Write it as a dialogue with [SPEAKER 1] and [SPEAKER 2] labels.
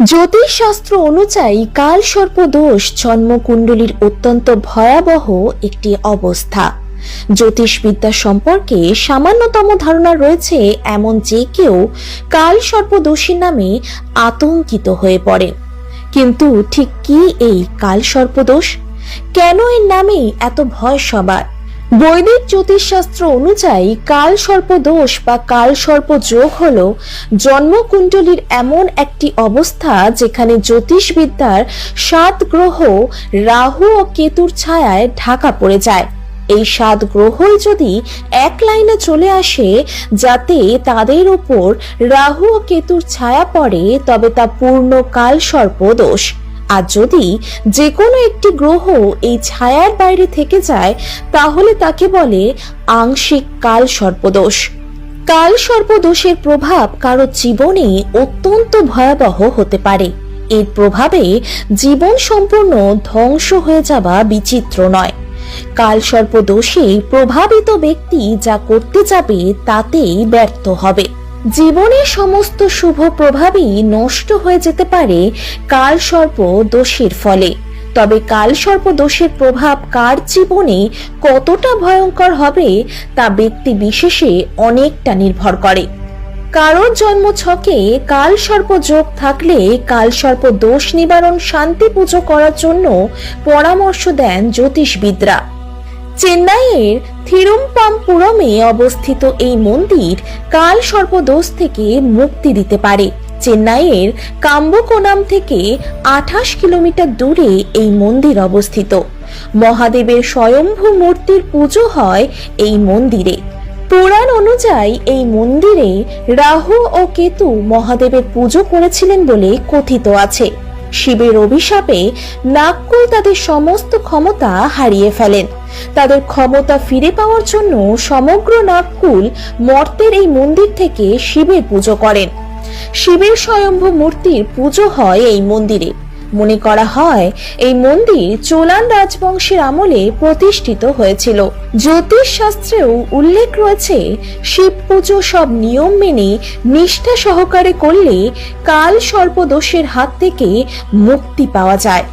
[SPEAKER 1] জ্যোতিষশাস্ত্র অনুযায়ী কাল সর্পদোষ জন্মকুণ্ডলীর অত্যন্ত ভয়াবহ একটি অবস্থা। জ্যোতিষবিদ্যা সম্পর্কে সামান্যতম ধারণা রয়েছে এমন যে কেউ কাল সর্পদোষীর নামে আতঙ্কিত হয়ে পড়ে। কিন্তু ঠিক কি এই কাল সর্পদোষ কেন এর নামে এত ভয় সবার? বৈদিক জ্যোতিষশাস্ত্র অনুযায়ী কাল সর্প দোষ বা কাল সর্প যোগ হল জন্মকুণ্ডলীর এমন একটি অবস্থা যেখানে জ্যোতিষবিদ্যার সাত গ্রহ রাহু ও কেতুর ছায়ায় ঢাকা পড়ে যায়। এই সাত গ্রহই যদি এক লাইনে চলে আসে, যাতে তাদের উপর রাহু ও কেতুর ছায়া পড়ে, তবে তা পূর্ণ কাল সর্প দোষ। আর যদি যে কোনো একটি গ্রহ এই ছায়ার বাইরে থেকে যায়, তাহলে তাকে বলে আংশিক কাল সর্পদোষ। কাল সর্পদোষের প্রভাব কারও জীবনে অত্যন্ত ভয়াবহ হতে পারে। এর প্রভাবে জীবন সম্পূর্ণ ধ্বংস হয়ে যাওয়া বিচিত্র নয়। কাল সর্পদোষে প্রভাবিত ব্যক্তি যা করতে যাবে তাতেই ব্যর্থ হবে। জীবনের সমস্ত শুভ প্রভাবই নষ্ট হয়ে যেতে পারে কাল সর্প দোষের ফলে। তবে কাল সর্প দোষের প্রভাব কার জীবনে কতটা ভয়ঙ্কর হবে তা ব্যক্তি বিশেষে অনেকটা নির্ভর করে। কারোর জন্ম ছকে কাল সর্প যোগ থাকলে কাল সর্প দোষ নিবারণ শান্তি পুজো করার জন্য পরামর্শ দেন জ্যোতিষবিদরা। চেন্নাইয়ের থিরুম্পামপুরমে অবস্থিত এই মন্দির কাল সর্পদোষ থেকে মুক্তি দিতে পারে। চেন্নাইয়ের কাম্বকোনাম থেকে আঠাশ কিলোমিটার দূরে এই মন্দির অবস্থিত। মহাদেবের স্বয়ম্ভু মূর্তির পুজো হয় এই মন্দিরে। পুরাণ অনুযায়ী এই মন্দিরে রাহু ও কেতু মহাদেবের পুজো করেছিলেন বলে কথিত আছে। শিবের অভিশাপে নাগকুল তাদের সমস্ত ক্ষমতা হারিয়ে ফেলেন। তাদের ক্ষমতা ফিরে পাওয়ার জন্য সমগ্র নাগকুল মর্তের এই মন্দির থেকে শিবের পুজো করেন। শিবের স্বয়ম্ভু মূর্তির পুজো হয় এই মন্দিরে। মনে করা হয়, এই মন্দির চোলান রাজবংশের আমলে প্রতিষ্ঠিত হয়েছিল। জ্যোতিষ শাস্ত্রেও উল্লেখ রয়েছে, শিব পুজো সব নিয়ম মেনে নিষ্ঠা সহকারে করলে কাল সর্পদোষের হাত থেকে মুক্তি পাওয়া যায়।